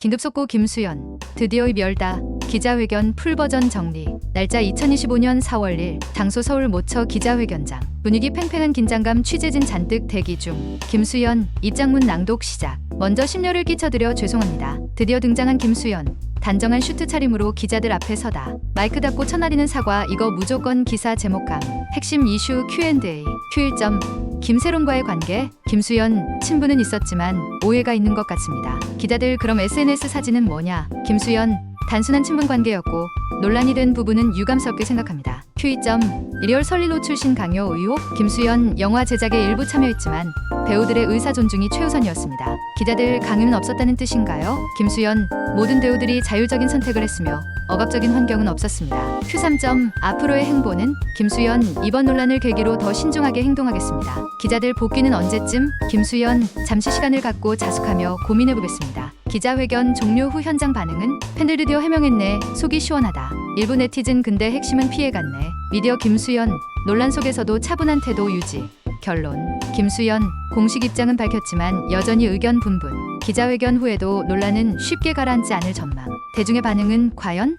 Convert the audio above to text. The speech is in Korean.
긴급 속보 김수연 드디어 멸다 기자회견 풀버전 정리. 날짜 2025년 4월 1 장소 서울 모처 기자회견장. 분위기 팽팽한 긴장감 취재진 잔뜩 대기 중. 김수연 입장문 낭독 시작. 먼저 심려를 끼쳐드려 죄송합니다. 드디어 등장한 김수연 단정한 슈트 차림으로 기자들 앞에 서다. 마이크 잡고 쳐나리는 사과 이거 무조건 기사 제목감. 핵심 이슈 Q&A. Q1점. 김세론과의 관계. 김수연 친분은 있었지만 오해가 있는 것 같습니다. 기자들 그럼 SNS 사진은 뭐냐? 김수연 단순한 친분 관계였고 논란이 된 부분은 유감스럽게 생각합니다 Q2점 일열 설리로 출신 강요 의혹 김수연 영화 제작에 일부 참여했지만 배우들의 의사 존중이 최우선이었습니다 기자들 강요는 없었다는 뜻인가요? 김수연 모든 배우들이 자율적인 선택을 했으며 억압적인 환경은 없었습니다. Q3점 앞으로의 행보는 김수연 이번 논란을 계기로 더 신중하게 행동하겠습니다. 기자들 복귀는 언제쯤? 김수연 잠시 시간을 갖고 자숙하며 고민해 보겠습니다. 기자회견 종료 후 현장 반응은 팬들 드디어 해명했네 속이 시원하다. 일부 네티즌 근데 핵심은 피해갔네. 미디어 김수연 논란 속에서도 차분한 태도 유지. 결론 김수연 공식 입장은 밝혔지만 여전히 의견 분분. 기자회견 후에도 논란은 쉽게 가라앉지 않을 전망. 대중의 반응은 과연?